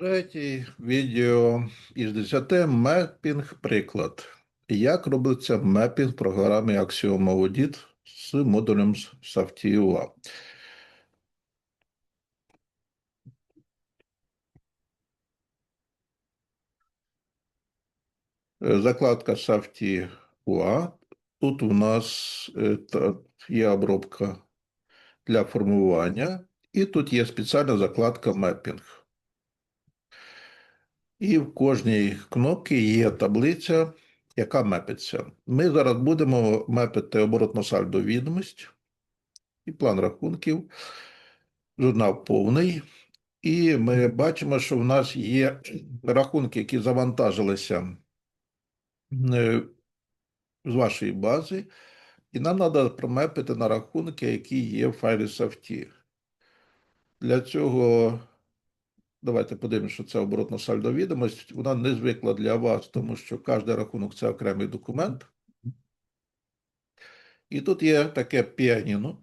Третій відео із 10 мепінг приклад. Як робиться мепінг в програмі Axiom Audit з модулем SAFTI.ua. Е, Закладка SAFTI.ua. Тут у нас е, є обробка для формування, і тут є спеціальна закладка мепінг. І в кожній кнопці є таблиця, яка мепиться. Ми зараз будемо мепити оборотно сальдо відомість і план рахунків. Журнал повний. І ми бачимо, що в нас є рахунки, які завантажилися е, з вашої бази, і нам треба промепити на рахунки, які є в файлі SAFT. Для цього давайте подивимося, що це оборотна сальдо відомість. Вона не звикла для вас, тому що кожен рахунок це окремий документ. І тут є таке піаніно,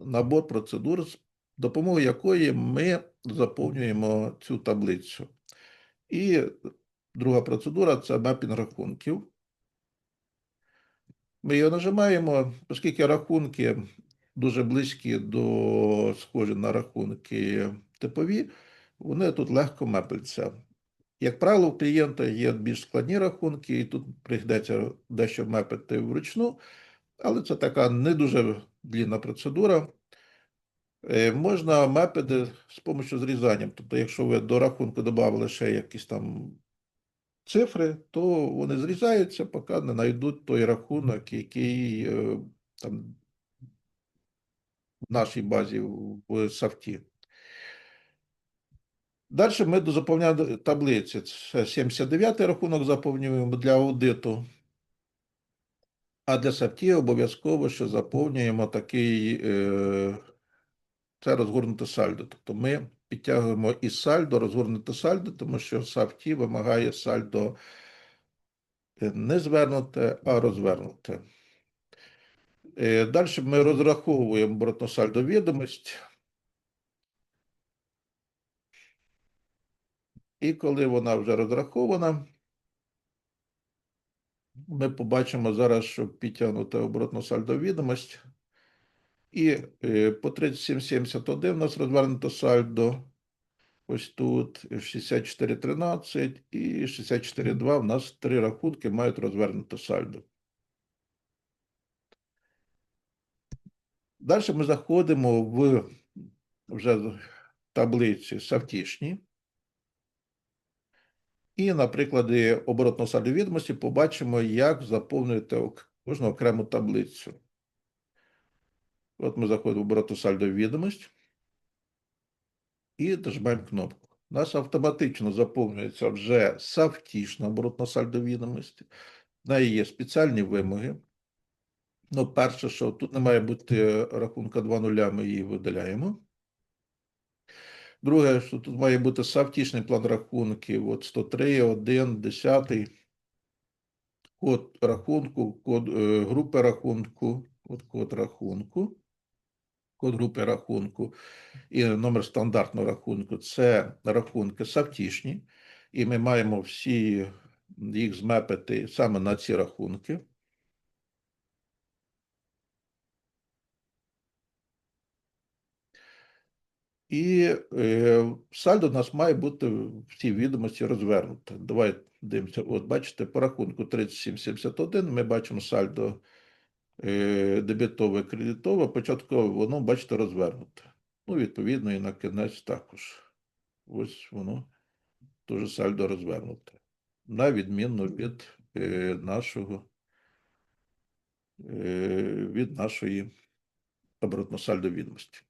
набор процедур, з допомогою якої ми заповнюємо цю таблицю. І друга процедура це мапінг рахунків. Ми його нажимаємо, оскільки рахунки дуже близькі до схожі на рахунки типові, вони тут легко мапляться. Як правило, у клієнта є більш складні рахунки, і тут прийдеться дещо мапити вручну, але це така не дуже длінна процедура. Е, Можна мапити з допомогою зрізання. Тобто, якщо ви до рахунку додали ще якісь там цифри, то вони зрізаються, поки не знайдуть той рахунок, який е, там в нашій базі в софті. Далі ми заповняємо таблиці. Це 79-й рахунок заповнюємо для аудиту. А для софті обов'язково ще заповнюємо такий е, це розгорнуте сальдо. Тобто ми підтягуємо із сальдо розгорнуте сальдо, тому що софті вимагає сальдо е, не звернуте, а розвернуте. Е, Далі ми розраховуємо оборотну сальдо відомість. І коли вона вже розрахована, ми побачимо зараз, що підтягнута оборотна сальдо відомість. І е, по 3771 у нас розвернуто сальдо. Ось тут 6413 і 64.2 у нас три рахунки мають розвернуто сальдо. Далі ми заходимо в вже таблиці савтішні. І на прикладі оборотного сальдо відомості побачимо, як заповнювати кожну окрему таблицю. От ми заходимо в оборотну сальдо відомість і нажимаємо кнопку. У нас автоматично заповнюється вже савтішна оборотна сальдо відомості. В неї є спеціальні вимоги. Ну, перше, що тут не має бути рахунка 2 нуля, ми її видаляємо. Друге, що тут має бути савтішний план рахунків, от 103, 1, 10, код рахунку, код е, групи рахунку, от код рахунку, код групи рахунку. І номер стандартного рахунку. Це рахунки савтішні, і ми маємо всі їх змепити саме на ці рахунки. І е, сальдо у нас має бути в цій відомості розвернуте. Давай дивимося. От бачите, по рахунку 3771 ми бачимо сальдо е, дебітове, кредитове. Початково воно, бачите, розвернуте. Ну, відповідно, і на кінець також. Ось воно теж сальдо розвернуте. На відміну від е, нашого е, від нашої оборотно сальдо відомості.